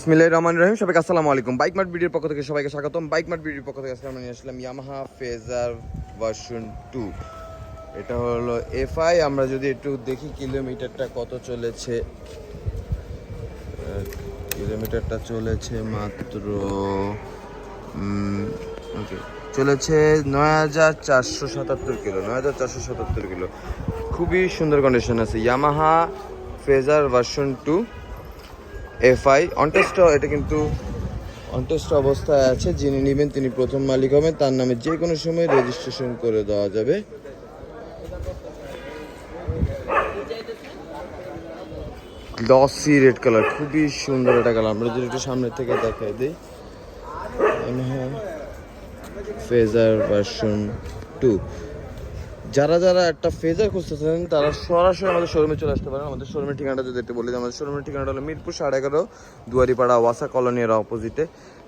বিসমিল্লাহ রহমান রহিম, সবাইকে আসসালামু আলাইকুম। বাইক মার্ট ভিডিওর পক্ষ থেকে সবাইকে স্বাগতম। বাইক মার্ট ভিডিওর পক্ষ থেকে আজকে নিয়ে আসলাম ইয়ামাহা ফেজার ভার্সন টু। এটা হলো এফআই, আমরা যদি একটু দেখি কিলোমিটারটা কত চলেছে। কিলোমিটারটা চলেছে মাত্র ওকে, চলেছে নয় হাজার চারশো সাতাত্তর কিলো, নয় হাজার চারশো সাতাত্তর কিলো। খুবই সুন্দর কন্ডিশন আছে। Yamaha Fazer version two. FI. On test এটা কিন্তু অনটেস্ট অবস্থায় আছে। যিনি নেবেন, তিনি প্রথম মালিক হবেন। তার নামে যে কোনো সময় রেজিস্ট্রেশন করে দেওয়া যাবে। গ্লসি রেড কালার খুবই সুন্দর একটা কালার আমরা যদি একটু সামনে থেকে দেখাই দিই। ফেজার ভার্সন টু যারা যারা একটা ফেজার খুঁজতেছেন, তারা সরাসরি আমাদের শোরুমে চলে আসতে পারেন। আমাদের শোরুমের ঠিকানাটা যদি একটু বলি, আমাদের শোরুমের ঠিকানাটা হলো মিরপুর সাড়ে এগারো দুয়ারিপাড়া ওয়াসা কলোনির অপোজিটে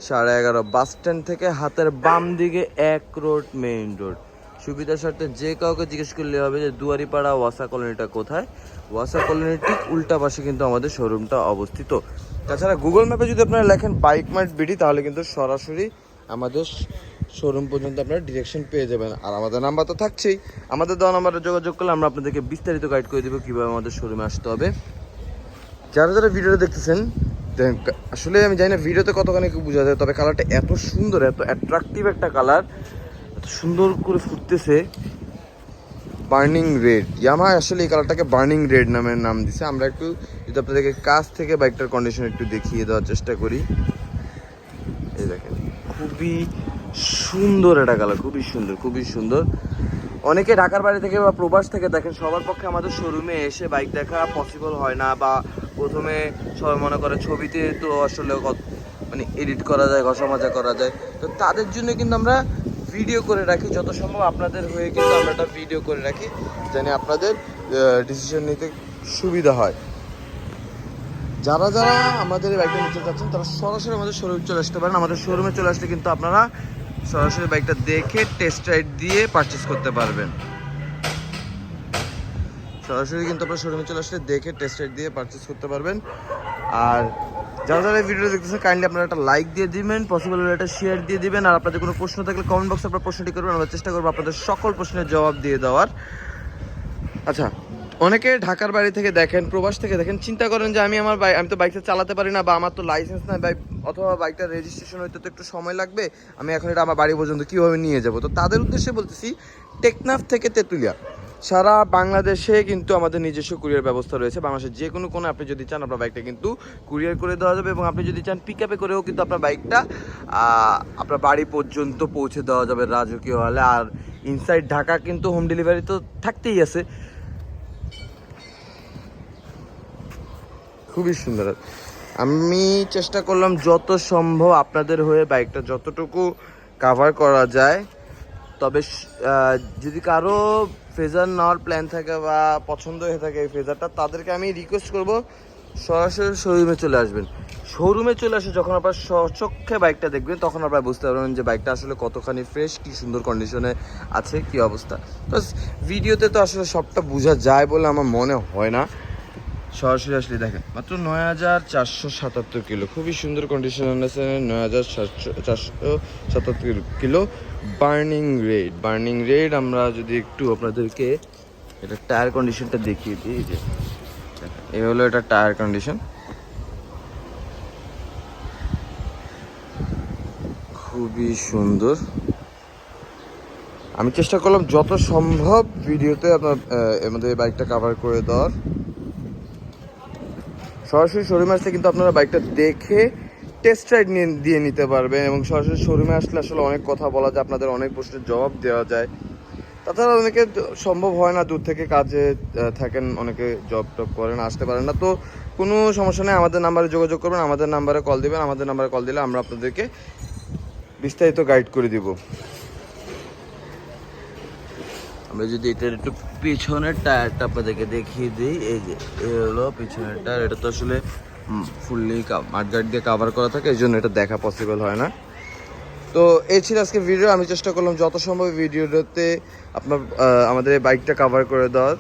সাড়ে এগারো বাস স্ট্যান্ড থেকে হাতের বাম দিকে এক রোড মেইন রোড সুবিধার স্বার্থে যে কাউকে জিজ্ঞেস করলে হবে যে, দুয়ারিপাড়া ওয়াসা কলোনিটা কোথায়? ওয়াসা কলোনির ঠিক উল্টা পাশে কিন্তু আমাদের শোরুমটা অবস্থিত। তাছাড়া গুগল ম্যাপে যদি আপনারা লেখেন বাইক মার্ট বিডি তাহলে কিন্তু সরাসরি আমাদের শোরুম পর্যন্ত আপনারা ডিরেকশন পেয়ে যাবেন। আর আমাদের নাম্বার তো থাকছেই। আমাদের দেওয়া নাম্বারে যোগাযোগ করলে আমরা আপনাদেরকে বিস্তারিত গাইড করে দেবো কীভাবে আমাদের শোরুমে আসতে হবে। যারা যারা ভিডিওটা দেখতেছেন আসলে আমি জানি না ভিডিওতে কতখানি বোঝা যায়, তবে কালারটা এত সুন্দর, এত অ্যাট্রাকটিভ একটা কালার এত সুন্দর করে ফুটতেছে। বার্নিং রেড ইয়ামা আসলে এই কালারটাকে বার্নিং রেড নামের নাম দিছে। আমরা একটু যদি আপনাদেরকে কাছ থেকে বাইকটার কন্ডিশন একটু দেখিয়ে দেওয়ার চেষ্টা করি। এই দেখেন। খুবই সুন্দর একটা কালার, খুবই সুন্দর খুবই সুন্দর। অনেকে ঢাকার বাড়ি থেকে বা প্রবাস থেকে দেখেন, সবার পক্ষে আমাদের শোরুমে এসে বাইক দেখা পসিবল হয় না বা প্রথমে সবাই মনে করে ছবিতে তো আসলে মানে এডিট করা যায় ঘষা মাজা করা যায়। তো তাদের জন্য কিন্তু আমরা ভিডিও করে রাখি, যত সম্ভব আপনাদের হয়ে কিন্তু আমরা একটা ভিডিও করে রাখি, যেন আপনাদের ডিসিশন নিতে সুবিধা হয়। যারা যারা আমাদের বাইকটা নিতে চাচ্ছেন, তারা সরাসরি আমাদের শোরুমে চলে আসতে পারেন। আমাদের শোরুমে চলে আসলে কিন্তু আপনারা সরাসরি বাইকটা দেখে টেস্ট রাইড দিয়ে পারচেস করতে পারবেন। সরাসরি কিন্তু আপনার শোরুমে চলে আসলে দেখে টেস্ট রাইড দিয়ে পারচেস করতে পারবেন। আর যারা যারা এই ভিডিওটা দেখতেছেন কাইন্ডলি আপনারা একটা লাইক দিয়ে দিবেন পসিবল হলে একটা শেয়ার দিয়ে দিবেন। আর আপনাদের কোনো প্রশ্ন থাকলে কমেন্ট বক্সে আপনার প্রশ্নটি করবেন, আমরা চেষ্টা করব আপনাদের সকল প্রশ্নের জবাব দিয়ে দেওয়ার। আচ্ছা অনেকে ঢাকার বাড়ি থেকে দেখেন, প্রবাস থেকে দেখেন, চিন্তা করেন যে আমি আমার আমি তো বাইকটা চালাতে পারি না বা আমার তো লাইসেন্স নাই বাইক অথবা বাইকটা রেজিস্ট্রেশন হইতে তো একটু সময় লাগবে, আমি এখন এটা আমার বাড়ি পর্যন্ত কীভাবে নিয়ে যাব? তো তাদের উদ্দেশ্যে বলতেছি, টেকনাফ থেকে তেঁতুলিয়া। সারা বাংলাদেশে কিন্তু আমাদের নিজস্ব কুরিয়ার ব্যবস্থা রয়েছে বাংলাদেশের যে কোনো কোনো আপনি যদি চান আপনার বাইকটা কিন্তু কুরিয়ার করে দেওয়া যাবে এবং আপনি যদি চান পিক আপে করেও কিন্তু আপনার বাইকটা আপনার বাড়ি পর্যন্ত পৌঁছে দেওয়া যাবে রাজকীয় হলে। আর ইনসাইড ঢাকা কিন্তু হোম ডেলিভারি তো থাকতেই আছে। খুবই সুন্দর। আমি চেষ্টা করলাম যত সম্ভব আপনাদের হয়ে বাইকটা যতটুকু কাভার করা যায়। তবে যদি কারও ফেজার নেওয়ার প্ল্যান থাকে বা পছন্দ হয়ে থাকে এই ফেজারটা, তাদেরকে আমি রিকোয়েস্ট করব, সরাসরি শোরুমে চলে আসবেন। শোরুমে চলে আসে যখন আপনার সচক্ষে বাইকটা দেখবেন, তখন আপনারা বুঝতে পারবেন যে বাইকটা আসলে কতখানি ফ্রেশ কি সুন্দর কন্ডিশনে আছে, কি অবস্থা। প্লাস ভিডিওতে তো আসলে সবটা বোঝা যায় বলে আমার মনে হয় না। সরাসরি আসলে দেখেন, মাত্র নয় হাজার চারশো সাতাত্তর কিলো। খুবই সুন্দর কন্ডিশন আছে নয় হাজার চারশো সাতাত্তর kilo burning red burning red আমরা যদি একটু আপনাদেরকে এটা টায়ার কন্ডিশনটা দেখিয়ে দিই যে এই হলো এটা টায়ার কন্ডিশন খুবই সুন্দর। আমি চেষ্টা করলাম যত সম্ভব ভিডিওতে আপনার আমাদের বাইকটা কাভার করে দেওয়ার। সরাসরি শোরুমে আসলে কিন্তু আপনারা বাইকটা দেখে টেস্ট রাইড নিয়ে, দিয়ে নিতে পারবেন এবং সরাসরি শোরুমে আসলে আসলে অনেক কথা বলা যায়, আপনাদের অনেক প্রশ্নের জবাব দেওয়া যায়। তাছাড়া অনেকে সম্ভব হয় না দূর থেকে কাজে থাকেন, অনেকে জব টব করেন, আসতে পারেন না। তো কোনো সমস্যা নেই, আমাদের নাম্বারে যোগাযোগ করবেন, আমাদের নাম্বারে কল দিবেন, আমাদের নাম্বারে কল দিলে আমরা আপনাদেরকে বিস্তারিত গাইড করে দিব। আমরা যদি এটার একটু পিছনের টায়ারটা আপনাদেরকে দেখিয়ে দিই, এই যে এই হলো পিছনের টায়ার। এটা তো আসলে ফুললি মাঠগার্ড দিয়ে কাভার করা থাকে, এই জন্য এটা দেখা পসিবল হয় না। তো এই ছিল আজকে ভিডিও আমি চেষ্টা করলাম যত সম্ভব ভিডিওটাতে আপনার আমাদের বাইকটা কাভার করে দেওয়ার।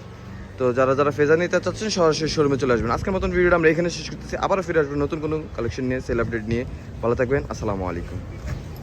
তো যারা যারা ফেজার নিতে চাচ্ছেন, সরাসরি শোরুমে চলে আসবেন। আজকের মতন ভিডিওটা আমরা এখানে শেষ করতেছি। আবারও ফিরে আসবেন নতুন কোনো কালেকশন নিয়ে সেল আপডেট নিয়ে। ভালো থাকবেন। আসসালামু আলাইকুম।